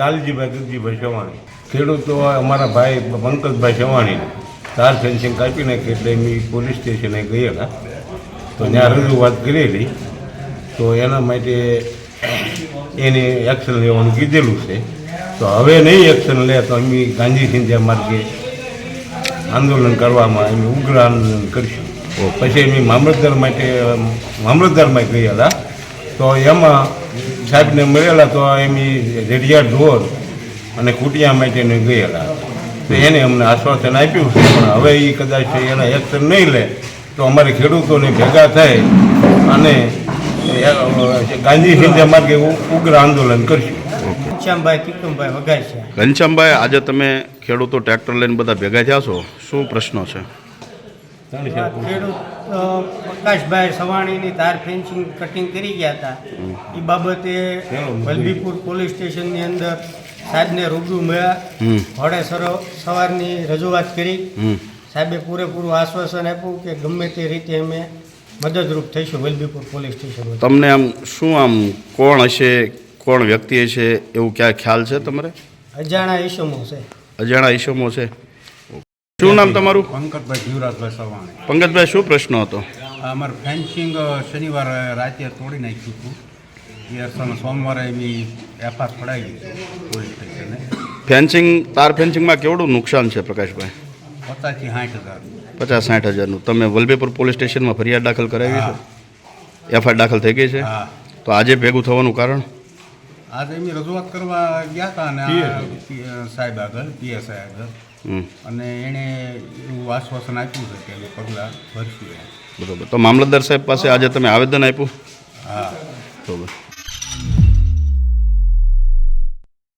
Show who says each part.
Speaker 1: લાલજીભાઈ ગગજીભાઈ ચવાણી ખેડૂતો અમારા ભાઈ પંકજભાઈ ચવાણીને તાર ફેન્સિંગ કાપી નાખી એટલે એમ પોલીસ સ્ટેશને ગયેલા. તો ત્યાં રજૂઆત કરેલી. તો એના માટે એને એક્શન લેવાનું કીધેલું છે. તો હવે નહીં એક્શન લે તો અમે ગાંધી સિંધ્યા માર્ગે આંદોલન કરવામાં અમે ઉગ્ર આંદોલન કરીશું. પછી અમે મામલતદાર માટે મામલતદારમાં ગયેલા. તો એમાં સાહેબને મળેલા તો એમની રેડિયા ઢોર અને કુટિયા માટેને ગયેલા. તો એને અમને આશ્વાસન આપ્યું છે પણ હવે એ કદાચ એના એક્શન નહીં લે તો અમારે ખેડૂતોને ભેગા થાય અને ગાંધી સિંધ્યા માર્ગે ઉગ્ર આંદોલન કરશું.
Speaker 2: શ્યામભાઈ કિકુમભાઈ વઘાર છે.
Speaker 3: ઘનશ્યામભાઈ આજે તમે ખેડૂતો ટ્રેક્ટર લઈને બધા ભેગા થયા છો. શું પ્રશ્નો છે?
Speaker 2: ખેડૂત પ્રકાશભાઈ સવાણીની તાર ફેન્સિંગ કટિંગ કરી ગયા હતા. એ બાબતે વલભીપુર પોલીસ સ્ટેશનની અંદર સાહેબને રૂબરૂ મળ્યા. સરો સવારની રજૂઆત કરી. સાહેબે પૂરેપૂરું આશ્વાસન આપ્યું કે ગમે તે રીતે અમે મદદરૂપ થઈશું વલભીપુર પોલીસ સ્ટેશન
Speaker 3: તમને આમ શું આમ કોણ હશે કોણ વ્યક્તિ હશે એવું ક્યાં ખ્યાલ છે તમારે?
Speaker 2: અજાણા ઈસમો છે.
Speaker 3: અજાણા ઈસમો છે. શું નામ તમારું?
Speaker 4: પંકજભાઈ જીવરાજભાઈ સવાણી.
Speaker 3: પંકજભાઈ શું પ્રશ્ન હતો?
Speaker 4: અમારે ફેન્સિંગ શનિવારે રાતે તોડી નાખ્યું હતું. એ સોમવારે એની એફઆર પડાવી દીધી પોલીસ સ્ટેશને
Speaker 3: ફેન્સિંગ તાર ફેન્સિંગમાં કેવડું નુકસાન છે પ્રકાશભાઈ?
Speaker 4: પચાસથી સાઠ હજાર.
Speaker 3: પચાસ સાઠ હજારનું. તમે વલભીપુર પોલીસ સ્ટેશનમાં ફરિયાદ દાખલ કરાવી છે? એફઆઈઆર દાખલ થઈ ગઈ છે? તો આજે ભેગું થવાનું કારણ?
Speaker 4: આજે એમની રજૂઆત કરવા ગયા હતા અને સાહેબ આગળ પીએસઆઈ આગળ. અને એણે એવું આશ્વાસન આપ્યું છે કે અમે પગલાં ભરશું.
Speaker 3: બરોબર. તો મામલતદાર સાહેબ પાસે આજે તમે આવેદન આપ્યું?
Speaker 4: હા.
Speaker 3: બરોબર.